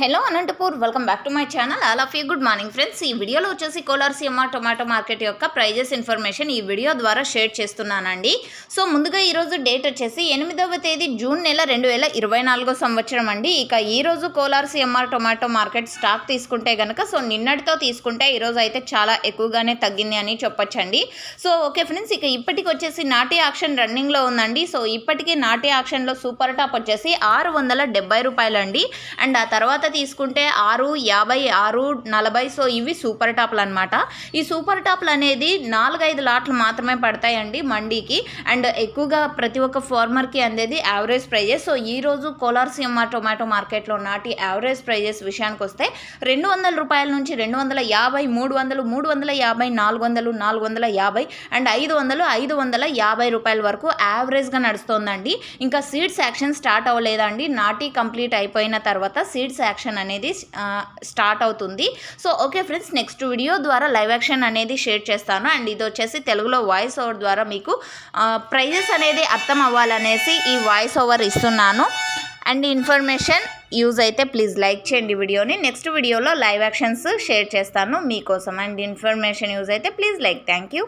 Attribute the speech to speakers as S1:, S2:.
S1: Hello Anantapur welcome back to my channel. All of you good morning friends. ఈ వీడియోలో వచ్చేసి Kolar CMR tomato market యొక్క prices information ఈ video ద్వారా share చేస్తున్నానండి. సో ముందుగా ఈరోజు డేట్ వచ్చేసి ఎనిమిదవ తేదీ జూన్ నెల రెండు వేల ఇరవై నాలుగో సంవత్సరం అండి. ఇక ఈరోజు రోజు Kolar CMR tomato market stock తీసుకుంటే కనుక సో నిన్నటితో తీసుకుంటే ఈరోజు అయితే చాలా ఎక్కువగానే తగ్గింది అని చెప్పొచ్చండి. సో ఓకే ఫ్రెండ్స్ ఇక ఇప్పటికి వచ్చేసి నాటి ఆక్షన్ రన్నింగ్లో ఉందండి. సో ఇప్పటికీ నాటి ఆక్షన్లో సూపర్ టాప్ వచ్చేసి ఆరు వందల డెబ్బై రూపాయలు అండి అండ్ ఆ తర్వాత తీసుకుంటే ఆరు యాభై ఆరు నలభై సో ఇవి సూపర్ టాప్లు అనమాట ఈ సూపర్ టాప్లు అనేది నాలుగైదు లాట్లు మాత్రమే పడతాయండి మండీకి. అండ్ ఎక్కువగా ప్రతి ఒక్క ఫార్మర్కి అందేది యావరేజ్ ప్రైజెస్. సో ఈరోజు కోలార్ సీఎంఆ టొమాటో మార్కెట్లో నాటి యావరేజ్ ప్రైజెస్ విషయానికి వస్తే రెండు వందల రూపాయల నుంచి రెండు వందల యాభై మూడు వందలు మూడు వందల యాభై నాలుగు వందలు నాలుగు వందల యాభై అండ్ ఐదు వందలు ఐదు వందల యాభై రూపాయల వరకు యావరేజ్గా నడుస్తోందండి. ఇంకా సీడ్స్ యాక్షన్ స్టార్ట్ అవ్వలేదండి. నాటి కంప్లీట్ అయిపోయిన తర్వాత సీడ్స్ యాక్షన్ అనేది స్టార్ట్ అవుతుంది. So okay friends next video ద్వారా లైవ్ యాక్షన్ అనేది షేర్ చేస్తాను. అండ్ ఇది వచ్చేసి తెలుగులో వాయిస్ ఓవర్ ద్వారా మీకు ప్రైజెస్ అనేది అర్థం అవ్వాలనేసి ఈ వాయిస్ ఓవర్ ఇస్తున్నాను. అండ్ ఇన్ఫర్మేషన్ యూజ్ అయితే ప్లీజ్ లైక్ చేయండి వీడియోని నెక్స్ట్ వీడియోలో లైవ్ యాక్షన్స్ షేర్ చేస్తాను మీకోసం. అండ్ ఇన్ఫర్మేషన్ యూజ్ అయితే ప్లీజ్ లైక్ థ్యాంక్ యూ